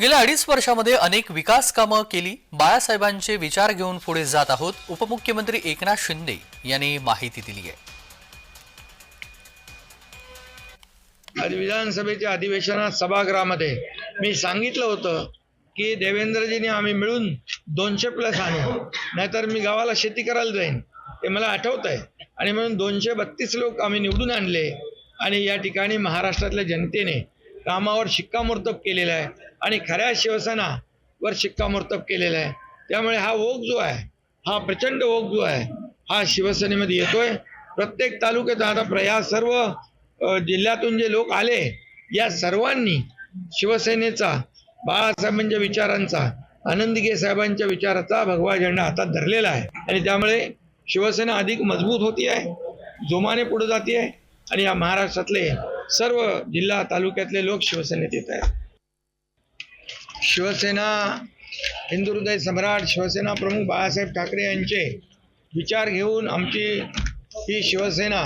गेल्या अडीच वर्षामध्ये अनेक विकास कामं केली. बाळासाहेबांचे विचार घेऊन पुढे जात आहोत. उपमुख्यमंत्री एकनाथ शिंदे यांनी माहिती दिली आहे. आज विधानसभेच्या अधिवेशनात सभागृहामध्ये मी सांगितलं होतं की देवेंद्रजीने आम्ही मिळून दोनशे प्लस आणू. नाहीतर मी गावाला शेती करायला जाईन. ते मला आठवत आहे. आणि म्हणून दोनशे बत्तीस लोक आम्ही निवडून आणले. आणि या ठिकाणी महाराष्ट्रातल्या जनतेने कामावर शिक्कामोर्तब केलेला आहे. आणि खऱ्या शिवसेनावर शिक्कामोर्तब केलेला आहे. त्यामुळे हा ओघ जो आहे हा प्रचंड ओघ जो आहे हा शिवसेनेमध्ये येतोय. प्रत्येक तालुक्यात आता प्रया सर्व जिल्ह्यातून जे लोक आले या सर्वांनी शिवसेनेचा बाळासाहेबांच्या विचारांचा आनंदगे साहेबांच्या विचाराचा भगवा झेंडा हातात धरलेला आहे. आणि त्यामुळे शिवसेना अधिक मजबूत होती आहे जोमाने पुढे जाते आहे आणि या महाराष्ट्रातले सर्व जिल्हा तालुक्यातले लोक शिवसेनेत येत आहेत. शिवसेना हिंदू हृदय सम्राट शिवसेना प्रमुख बाळासाहेब ठाकरे यांचे विचार घेऊन आमची ही शिवसेना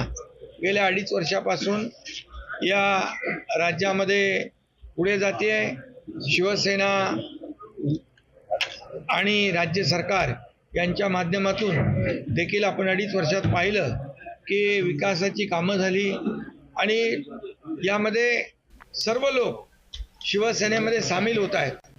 गेल्या अडीच वर्षापासून या राज्यामध्ये पुढे जाते शिवसेना आणि राज्य सरकार यांच्या माध्यमातून देखील आपण अडीच वर्षात पाहिलं की विकासाची कामं झाली. आणि यामध्ये सर्व लोक शिवसेनेमध्ये सामील होत आहेत.